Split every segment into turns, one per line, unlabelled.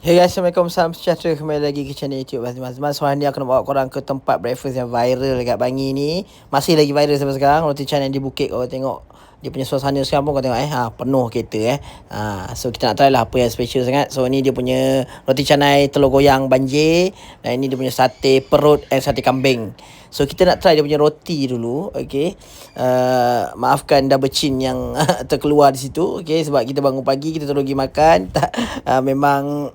Hey guys, Assalamualaikum, salam sejahtera. Kembali lagi ke channel YouTube Azman Azman. So hari ni aku nak bawa korang ke tempat breakfast yang viral dekat Bangi ni. Masih lagi viral sampai sekarang. Roti canai di Bukit Kau tengok dia punya suasana sekarang pun kau tengok eh ha, Penuh kereta eh. Ha, So kita nak try lah apa yang special sangat. So ni dia punya roti canai telur goyang banjir. Dan ini dia punya sate perut and sate kambing. So kita nak try dia punya roti dulu Okay uh, Maafkan double chin yang terkeluar di situ Okay sebab kita bangun pagi kita terus pergi makan. Tak, uh, Memang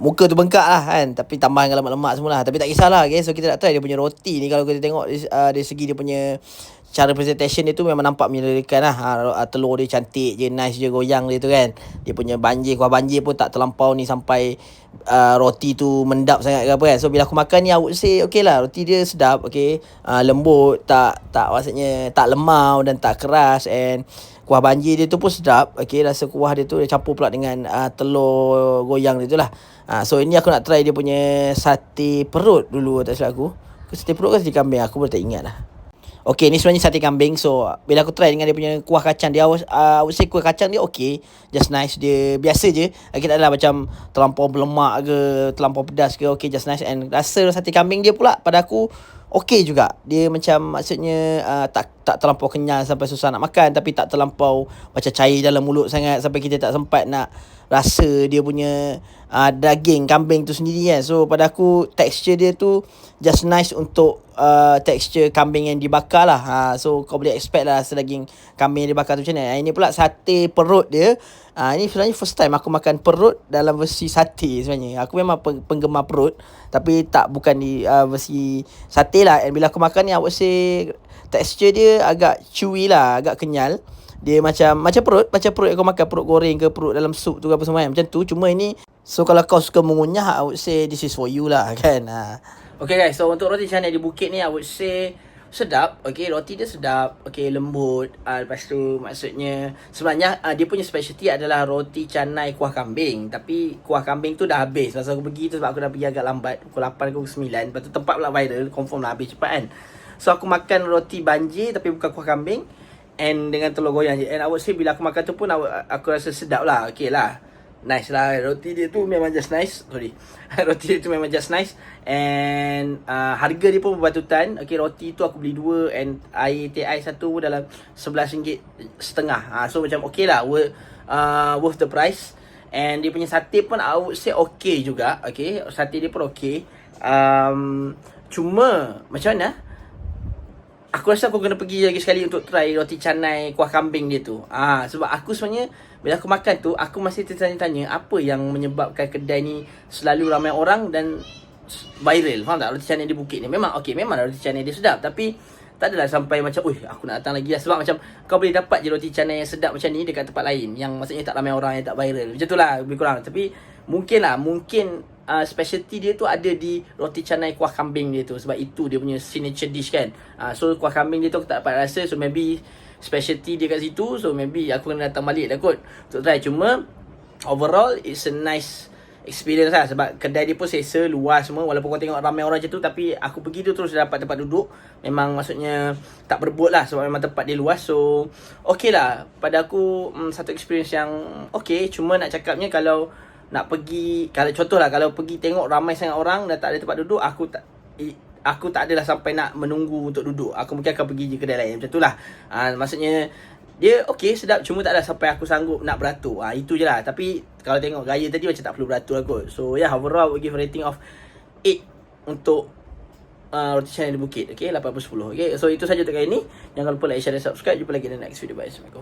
muka tu bengkak lah kan. Tapi tambahan dengan lemak-lemak semua lah. Tapi tak kisahlah okay? So kita nak try dia punya roti ni. Kalau kita tengok uh, dari segi dia punya Cara presentation dia tu memang nampak menyederakan lah. Ha, Telur dia cantik je, nice je goyang dia tu kan. Dia punya banjir, kuah banjir pun tak terlampau ni sampai uh, Roti tu mendap sangat ke apa kan. So bila aku makan ni I would say okay lah Roti dia sedap okay. Uh, Lembut, tak tak maksudnya tak lemau dan tak keras And kuah banjir dia tu pun sedap Okay. Rasa kuah dia tu dia campur pula dengan uh, telur goyang dia tu lah. Uh, So ini aku nak try dia punya sate perut dulu tak silap aku. Sate perut ke sate kambing? Aku pun tak ingat lah Okay ni sebenarnya sate kambing. So bila aku try dengan dia punya kuah kacang Dia uh, I would say kuah kacang dia okay. Just nice Dia biasa je. Okay tak adalah macam Terlampau berlemak ke Terlampau pedas ke Okay just nice. And rasa sate kambing dia pula Pada aku okey juga. Dia macam maksudnya uh, tak tak terlampau kenyang sampai susah nak makan tapi tak terlampau macam cair dalam mulut sangat sampai kita tak sempat nak rasa dia punya uh, daging kambing tu sendiri kan. So pada aku texture dia tu just nice untuk uh, texture kambing yang dibakar lah. Ha, so kau boleh expect lah rasa daging kambing yang dibakar tu macam mana. Ini pula sate perut dia. Ha, ini sebenarnya first time aku makan perut dalam versi sate sebenarnya. Aku memang penggemar perut tapi tak bukan di uh, versi sate lah. And bila aku makan ni I would say texture dia agak chewy lah, agak kenyal. Dia macam macam perut, macam perut yang kau makan perut goreng ke perut dalam sup tu ke apa semua kan. Macam tu. Cuma ini so kalau kau suka mengunyah I would say this is for you lah kan. Ha. Okay guys, so untuk roti canai di bukit ni I would say sedap. Okay, roti dia sedap. Okay, lembut. Uh, lepas tu maksudnya sebenarnya uh, dia punya specialty adalah roti canai kuah kambing. Tapi kuah kambing tu dah habis. Masa aku pergi tu sebab aku dah pergi agak lambat. Pukul 8 ke pukul 9. Lepas tu tempat pula viral. Confirm lah habis cepat kan. So aku makan roti banjir tapi bukan kuah kambing. And dengan telur goyang je And I would say bila aku makan tu pun Aku, aku rasa sedap lah Okay lah Nice lah Roti dia tu memang just nice Sorry. Roti dia tu memang just nice. And uh, Harga dia pun berbatutan. Okay roti tu aku beli dua And air teh air satu pun dalam RM11 setengah. Uh, So macam okay lah worth, uh, worth the price. And dia punya sate pun I would say okay juga Okay? Sate dia pun okay. Um, Cuma Macam mana Aku rasa aku kena pergi lagi sekali untuk try roti canai kuah kambing dia tu. Ah sebab aku sebenarnya bila aku makan tu aku masih tertanya-tanya apa yang menyebabkan kedai ni selalu ramai orang dan viral. Faham tak roti canai di bukit ni? Memang okey, memang roti canai dia sedap tapi tak adalah sampai macam, "Ui, aku nak datang lagi lah." Sebab macam kau boleh dapat je roti canai yang sedap macam ni dekat tempat lain yang maksudnya tak ramai orang yang tak viral. Macam itulah lebih kurang. Tapi mungkin lah, mungkin uh, specialty dia tu ada di roti canai kuah kambing dia tu. Sebab itu dia punya signature dish kan. Uh, so kuah kambing dia tu aku tak dapat rasa. So maybe specialty dia kat situ. So maybe aku kena datang balik dah kot. Untuk try. Cuma overall it's a nice experience lah. Sebab kedai dia pun selesa luas semua. Walaupun kau tengok ramai orang macam tu tapi aku pergi tu terus dapat tempat duduk. Memang maksudnya tak berbut lah sebab memang tempat dia luas. So okay lah. Pada aku um, satu experience yang okay. Cuma nak cakapnya kalau nak pergi kalau contohlah kalau pergi tengok ramai sangat orang dan tak ada tempat duduk aku tak aku tak adalah sampai nak menunggu untuk duduk. Aku mungkin akan pergi je kedai lain macam itulah. Ha, maksudnya dia okey sedap cuma tak ada sampai aku sanggup nak beratur. Ha, itu je lah. Tapi kalau tengok gaya tadi macam tak perlu beratur lah kot. So yeah overall we give rating of 8 untuk uh, roti canai di bukit. Okay 8 per 10 okay so itu saja untuk kali ni. Jangan lupa like share dan subscribe. Jumpa lagi di next video. Bye. Assalamualaikum